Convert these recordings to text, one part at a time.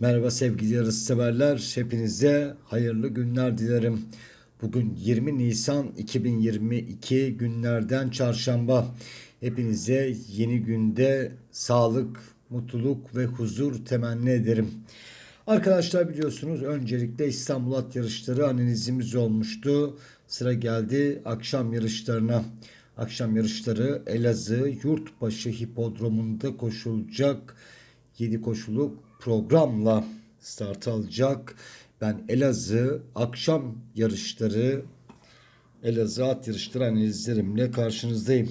Merhaba sevgili yarış severler. Hepinize hayırlı günler dilerim. Bugün 20 Nisan 2022 günlerden çarşamba. Hepinize yeni günde sağlık, mutluluk ve huzur temenni ederim. Arkadaşlar biliyorsunuz öncelikle İstanbul At yarışları analizimiz olmuştu. Sıra geldi akşam yarışlarına. Akşam yarışları Elazığ Yurtbaşı Hipodromu'nda koşulacak 7 koşuluk programla start alacak. Ben Elazığ akşam yarışları Elazığ at yarışları analizlerimle karşınızdayım.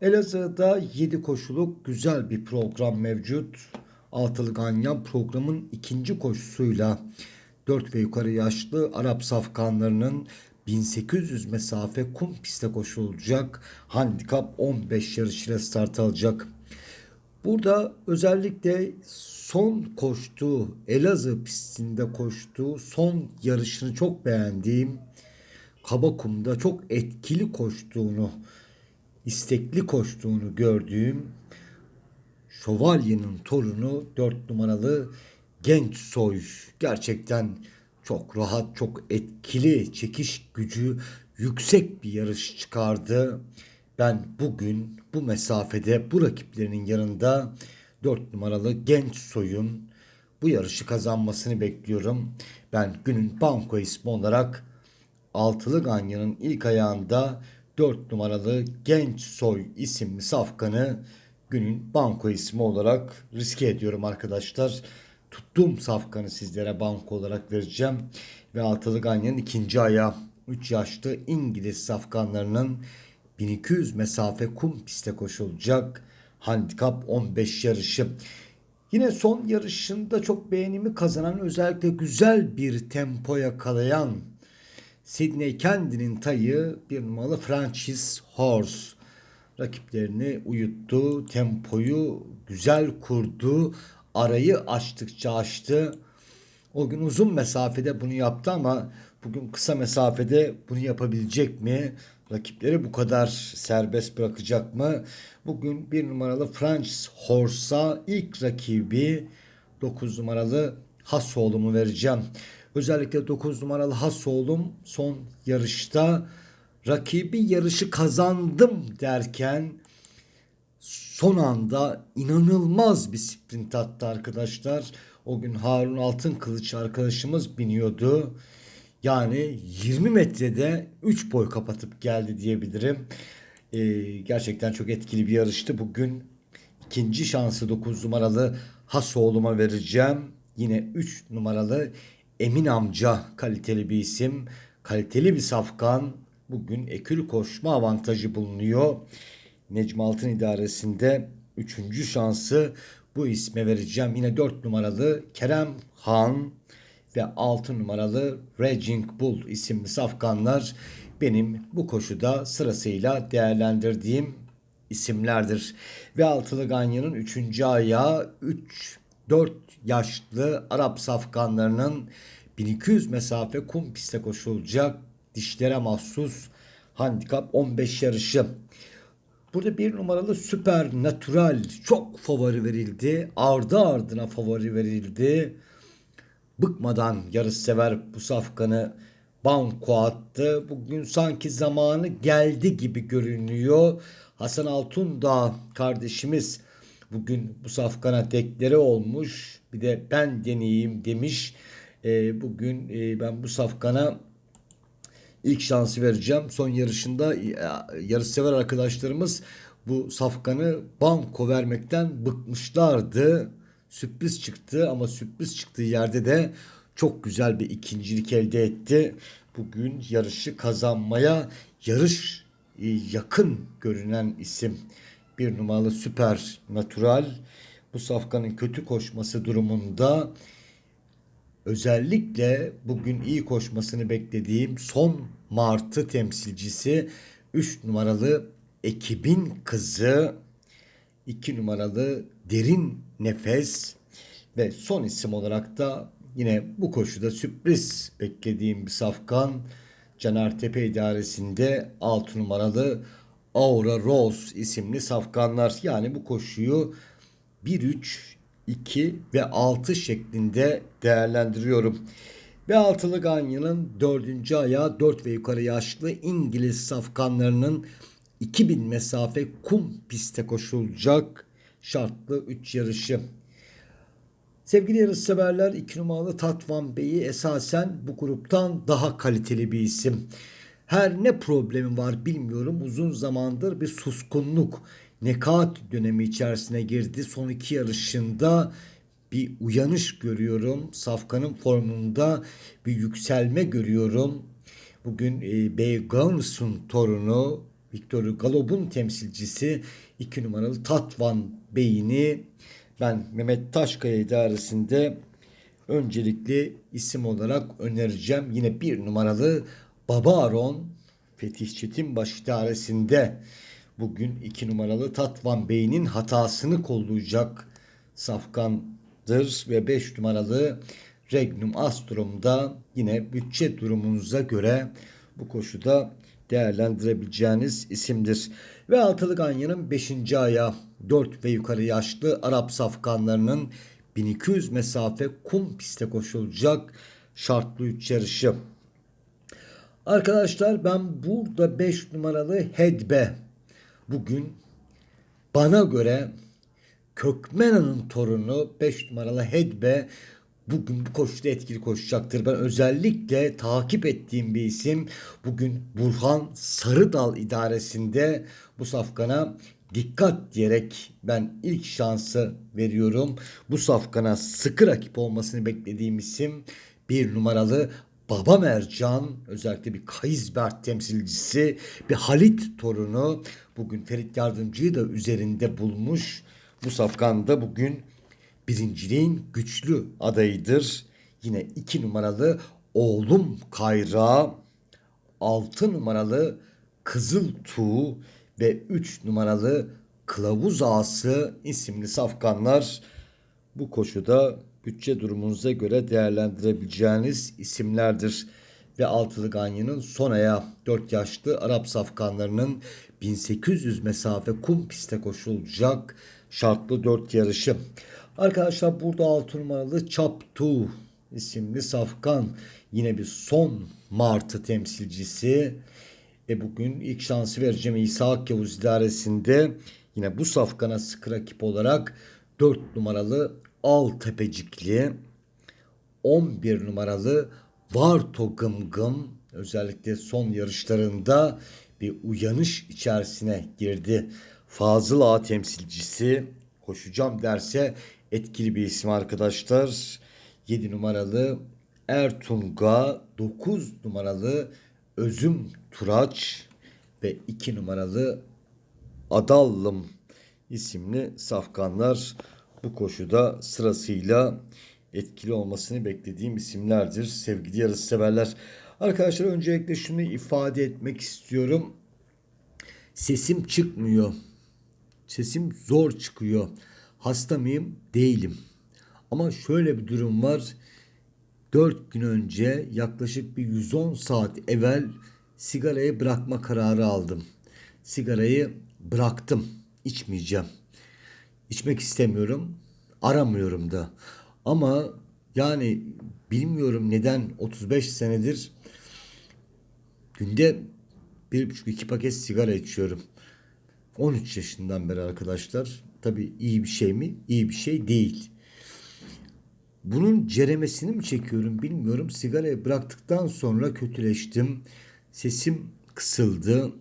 Elazığ'da 7 koşuluk güzel bir program mevcut. Altılı Ganyan programın ikinci koşusuyla 4 ve yukarı yaşlı Arap safkanlarının 1800 mesafe kum pistte koşulacak. Handikap 15 yarışıyla start alacak. Burada özellikle son koştuğu Elazığ pistinde koştuğu son yarışını çok beğendiğim Kabakum'da çok etkili koştuğunu, istekli koştuğunu gördüğüm Şövalye'nin torunu 4 numaralı genç soy gerçekten çok rahat, çok etkili, çekiş gücü yüksek bir yarış çıkardı. Ben bugün bu mesafede bu rakiplerinin yanında 4 numaralı genç soyun bu yarışı kazanmasını bekliyorum. Ben günün banko ismi olarak Altılı Ganyan'ın ilk ayağında 4 numaralı genç soy isimli safkanı günün banko ismi olarak riske ediyorum arkadaşlar. Tuttuğum safkanı sizlere banko olarak vereceğim. Ve Altılı Ganyan'ın ikinci ayağı 3 yaşlı İngiliz safkanlarının 1200 mesafe kum piste koşulacak. Handikap 15 yarışı. Yine son yarışında çok beğenimi kazanan özellikle güzel bir tempo yakalayan Sidney Kendi'nin tayı bir numaralı Francis Horse rakiplerini uyuttu. Tempoyu güzel kurdu. Arayı açtıkça açtı. O gün uzun mesafede bunu yaptı ama bugün kısa mesafede bunu yapabilecek mi? Rakipleri bu kadar serbest bırakacak mı? Bugün bir numaralı Francis Horse'a ilk rakibi 9 numaralı Hasoğlu'mu vereceğim. Özellikle 9 numaralı Hasoğlu'm son yarışta rakibi yarışı kazandım derken son anda inanılmaz bir sprint attı arkadaşlar. O gün Harun Altın Kılıç arkadaşımız biniyordu. Yani 20 metrede 3 boy kapatıp geldi diyebilirim. Ee, gerçekten çok etkili bir yarıştı. Bugün ikinci şansı 9 numaralı Hasoğlu'ma vereceğim. Yine 3 numaralı Emin Amca kaliteli bir isim. Kaliteli bir safkan. Bugün ekül koşma avantajı bulunuyor. Necmi Altın idaresinde 3. şansı bu isme vereceğim. Yine 4 numaralı Kerem Han ve 6 numaralı Raging Bull isimli safkanlar benim bu koşuda sırasıyla değerlendirdiğim isimlerdir. Ve altılı Ganyan'ın 3. ayağı 3 4 yaşlı Arap safkanlarının 1200 mesafe kum piste koşulacak dişlere mahsus handikap 15 yarışı. Burada bir numaralı süper natural çok favori verildi. Ardı ardına favori verildi. Bıkmadan yarış sever bu safkanı banko attı. Bugün sanki zamanı geldi gibi görünüyor. Hasan Altun da kardeşimiz bugün bu safkana dekleri olmuş. Bir de ben deneyeyim demiş. E, bugün e, ben bu safkana ilk şansı vereceğim. Son yarışında e, yarışsever arkadaşlarımız bu safkanı banko vermekten bıkmışlardı. Sürpriz çıktı ama sürpriz çıktığı yerde de çok güzel bir ikincilik elde etti. Bugün yarışı kazanmaya yarış e, yakın görünen isim. Bir numaralı süper natural. Bu safkanın kötü koşması durumunda özellikle bugün iyi koşmasını beklediğim son Martı temsilcisi 3 numaralı ekibin kızı 2 numaralı derin nefes ve son isim olarak da yine bu koşuda sürpriz beklediğim bir safkan Caner Tepe idaresinde 6 numaralı Aura Rose isimli safkanlar yani bu koşuyu 1-3 2 ve 6 şeklinde değerlendiriyorum. Ve altılı ganyanın dördüncü ayağı 4 ve yukarı yaşlı İngiliz safkanlarının 2000 mesafe kum piste koşulacak şartlı 3 yarışı. Sevgili yarışseverler 2 numaralı Tatvan Bey'i esasen bu gruptan daha kaliteli bir isim. Her ne problemi var bilmiyorum uzun zamandır bir suskunluk, nekat dönemi içerisine girdi. Son iki yarışında bir uyanış görüyorum. Safkan'ın formunda bir yükselme görüyorum. Bugün e, Bey Guns'un torunu Victor Galop'un temsilcisi 2 numaralı Tatvan Bey'ini ben Mehmet Taşkaya idaresinde öncelikli isim olarak önereceğim. Yine bir numaralı Baba Aron Fetih Çetinbaş idaresinde bugün iki numaralı Tatvan Bey'in hatasını kollayacak Safkan'dır ve beş numaralı Regnum Astrum'da yine bütçe durumunuza göre bu koşuda değerlendirebileceğiniz isimdir. Ve altılı ganyanın 5. ayağı 4 ve yukarı yaşlı Arap safkanlarının 1200 mesafe kum piste koşulacak şartlı 3 yarışı. Arkadaşlar ben burada 5 numaralı Hedbe bugün bana göre Kökmena'nın torunu 5 numaralı Hedbe bugün bu koşuda etkili koşacaktır. Ben özellikle takip ettiğim bir isim bugün Burhan Sarıdal idaresinde bu safkana dikkat diyerek ben ilk şansı veriyorum. Bu safkana sıkı rakip olmasını beklediğim isim bir numaralı Baba Mercan özellikle bir Kaysbert temsilcisi bir Halit torunu bugün Ferit Yardımcı'yı da üzerinde bulmuş. Bu safkanda bugün birinciliğin güçlü adayıdır. Yine iki numaralı oğlum Kayra, altı numaralı Kızıl Tuğ ve üç numaralı Kılavuz Ağası isimli safkanlar bu koşuda bütçe durumunuza göre değerlendirebileceğiniz isimlerdir. Ve altılı ganyanın son ayağı 4 yaşlı Arap safkanlarının 1800 mesafe kum piste koşulacak şartlı 4 yarışı. Arkadaşlar burada 6 numaralı Çaptu isimli safkan yine bir son Martı temsilcisi. E bugün ilk şansı vereceğim İsa Yavuz idaresinde yine bu safkana sıkı rakip olarak 4 numaralı Al Tepecikli 11 numaralı Varto Gım özellikle son yarışlarında bir uyanış içerisine girdi. Fazıl Ağa temsilcisi koşacağım derse etkili bir isim arkadaşlar. 7 numaralı Ertunga, 9 numaralı Özüm Turaç ve 2 numaralı Adallım isimli safkanlar bu koşuda sırasıyla etkili olmasını beklediğim isimlerdir. Sevgili yarış severler. Arkadaşlar öncelikle şunu ifade etmek istiyorum. Sesim çıkmıyor. Sesim zor çıkıyor. Hasta mıyım? Değilim. Ama şöyle bir durum var. 4 gün önce yaklaşık bir 110 saat evvel sigarayı bırakma kararı aldım. Sigarayı bıraktım. İçmeyeceğim. İçmek istemiyorum. Aramıyorum da. Ama yani bilmiyorum neden 35 senedir günde bir buçuk iki paket sigara içiyorum. 13 yaşından beri arkadaşlar. Tabii iyi bir şey mi? İyi bir şey değil. Bunun ceremesini mi çekiyorum bilmiyorum. Sigarayı bıraktıktan sonra kötüleştim. Sesim kısıldı.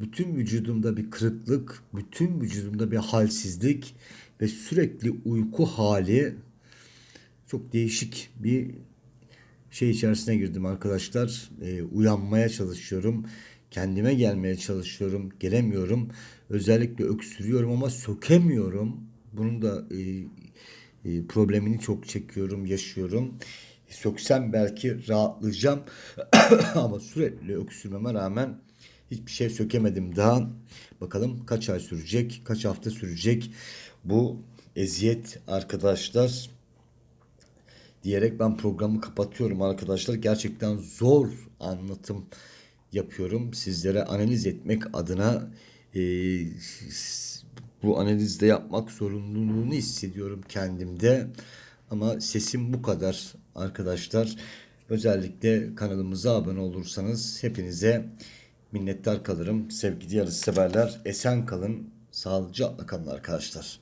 Bütün vücudumda bir kırıklık, bütün vücudumda bir halsizlik ve sürekli uyku hali çok değişik bir şey içerisine girdim arkadaşlar. Ee, uyanmaya çalışıyorum. Kendime gelmeye çalışıyorum. Gelemiyorum. Özellikle öksürüyorum ama sökemiyorum. Bunun da e, e, problemini çok çekiyorum, yaşıyorum. Söksem belki rahatlayacağım. ama sürekli öksürmeme rağmen hiçbir şey sökemedim daha. Bakalım kaç ay sürecek, kaç hafta sürecek bu eziyet arkadaşlar diyerek ben programı kapatıyorum arkadaşlar. Gerçekten zor anlatım yapıyorum. Sizlere analiz etmek adına e, bu analizde yapmak zorunluluğunu hissediyorum kendimde. Ama sesim bu kadar arkadaşlar. Özellikle kanalımıza abone olursanız hepinize minnettar kalırım. Sevgili yarışseverler esen kalın, sağlıcakla kalın arkadaşlar.